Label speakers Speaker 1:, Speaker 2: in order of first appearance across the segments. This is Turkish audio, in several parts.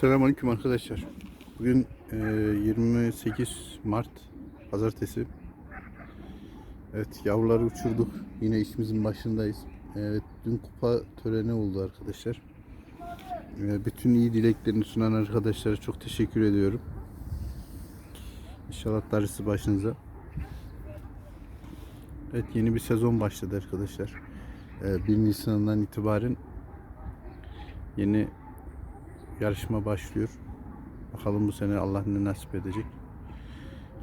Speaker 1: Selamünaleyküm arkadaşlar. Bugün e, 28 Mart Pazartesi. Evet yavruları uçurduk. Yine işimizin başındayız. Evet dün kupa töreni oldu arkadaşlar. E, bütün iyi dileklerini sunan arkadaşlara çok teşekkür ediyorum. İnşallah darısı başınıza. Evet yeni bir sezon başladı arkadaşlar. E, 1 Nisan'dan itibaren yeni yarışma başlıyor. Bakalım bu sene Allah ne nasip edecek.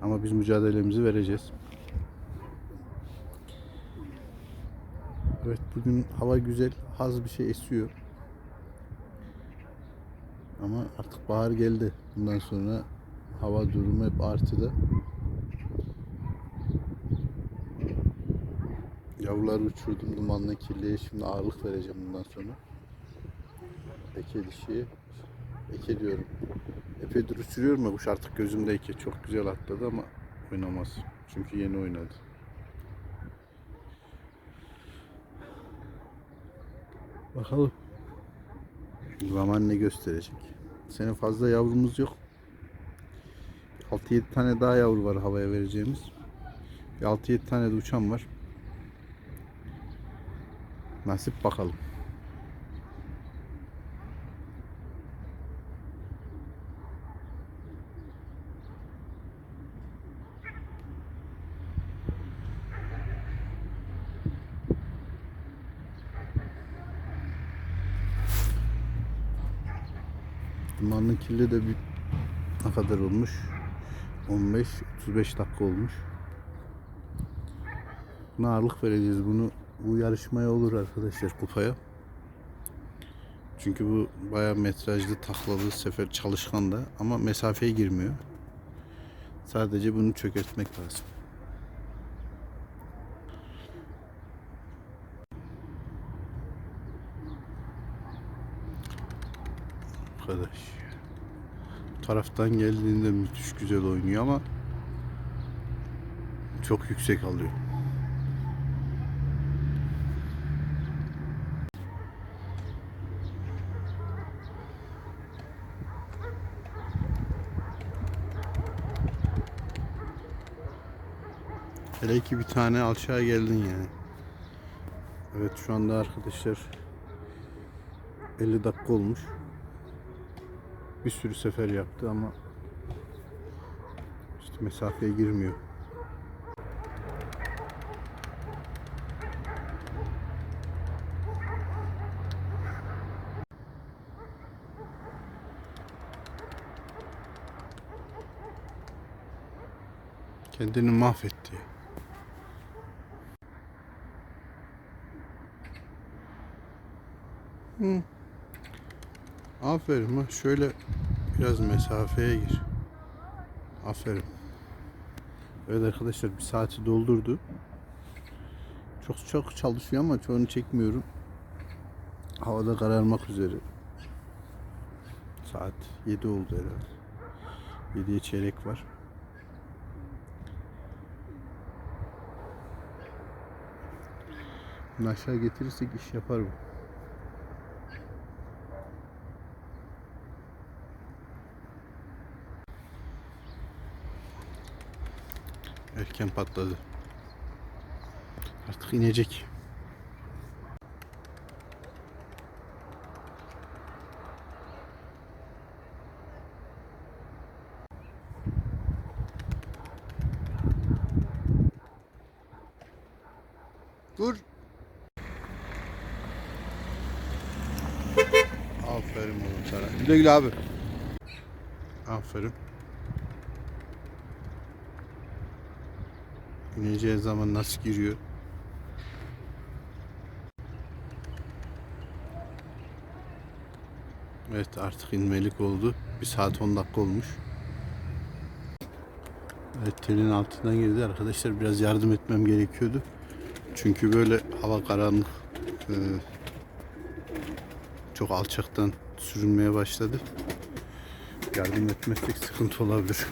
Speaker 1: Ama biz mücadelemizi vereceğiz. Evet bugün hava güzel. Az bir şey esiyor. Ama artık bahar geldi. Bundan sonra hava durumu hep artıda. Yavruları uçurdum dumanlı kirliye. Şimdi ağırlık vereceğim bundan sonra. Eke dişi. Eke diyorum. Epeydir uçuruyorum ya kuş artık gözümde eke. Çok güzel atladı ama oynamaz. Çünkü yeni oynadı. Bakalım. Zaman ne gösterecek. Senin fazla yavrumuz yok. 6-7 tane daha yavru var havaya vereceğimiz. Bir 6-7 tane de uçan var. Nasip bakalım. Dumanlı kirli de bir ne kadar olmuş? 15-35 dakika olmuş. Buna ağırlık vereceğiz. Bunu bu yarışmaya olur arkadaşlar kupaya. Çünkü bu bayağı metrajlı taklalı sefer çalışkan da ama mesafeye girmiyor. Sadece bunu çökertmek lazım. Arkadaş. Bu taraftan geldiğinde müthiş güzel oynuyor ama çok yüksek alıyor. Hele ki bir tane alçağa geldin yani. Evet şu anda arkadaşlar 50 dakika olmuş. Bir sürü sefer yaptı ama işte mesafeye girmiyor. Kendini mahvetti. Hı. Aferin bak şöyle biraz mesafeye gir. Aferin. Evet arkadaşlar bir saati doldurdu. Çok çok çalışıyor ama çoğunu çekmiyorum. Havada kararmak üzere. Saat 7 oldu herhalde. 7'ye çeyrek var. Bunu aşağı getirirsek iş yapar bu. Erken patladı. Artık inecek. Dur. Aferin oğlum sana. Güle güle abi. Aferin. İneceği zaman nasıl giriyor? Evet artık inmelik oldu. Bir saat 10 dakika olmuş. Evet telin altından girdi. Arkadaşlar biraz yardım etmem gerekiyordu. Çünkü böyle hava karanlık. e, çok alçaktan sürünmeye başladı. Yardım etmezsek sıkıntı olabilir.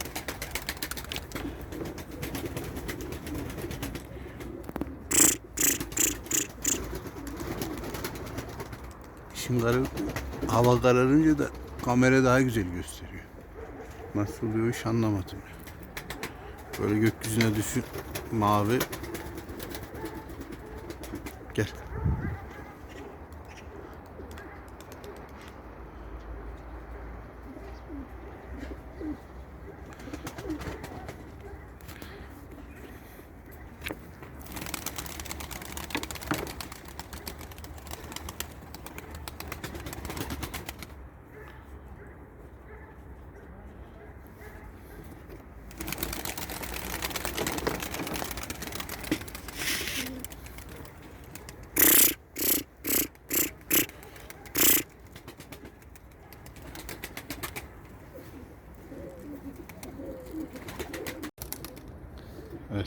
Speaker 1: İşin karı hava kararınca da kamera daha güzel gösteriyor. Nasıl oluyor hiç anlamadım. Böyle gökyüzüne düşün mavi. Gel.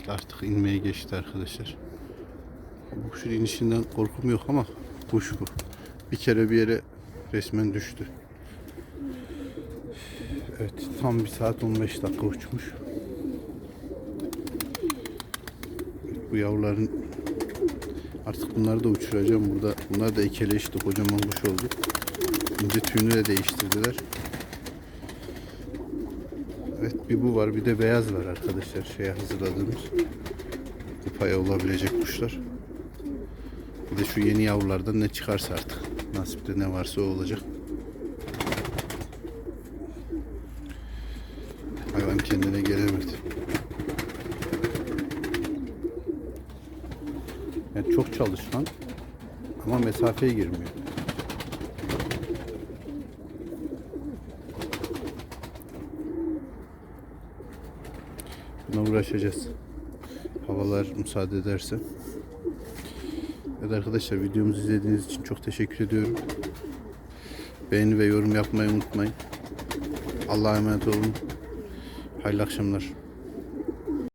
Speaker 1: Artık inmeye geçti arkadaşlar. Bu kuşun inişinden korkum yok ama kuş bu. Bir kere bir yere resmen düştü. Evet tam bir saat 15 dakika uçmuş. Bu yavruların artık bunları da uçuracağım. Burada bunlar da ekeleşti. Kocaman kuş oldu. İnce tüyünü de değiştirdiler. Evet bir bu var bir de beyaz var arkadaşlar şeye hazırladığımız kupaya olabilecek kuşlar. Bir de şu yeni yavrulardan ne çıkarsa artık nasipte ne varsa o olacak. Hayvan kendine gelemedi. Yani çok çalışkan ama mesafeye girmiyor. Buna uğraşacağız. Havalar müsaade ederse. Evet arkadaşlar videomuzu izlediğiniz için çok teşekkür ediyorum. Beğeni ve yorum yapmayı unutmayın. Allah'a emanet olun. Hayırlı akşamlar.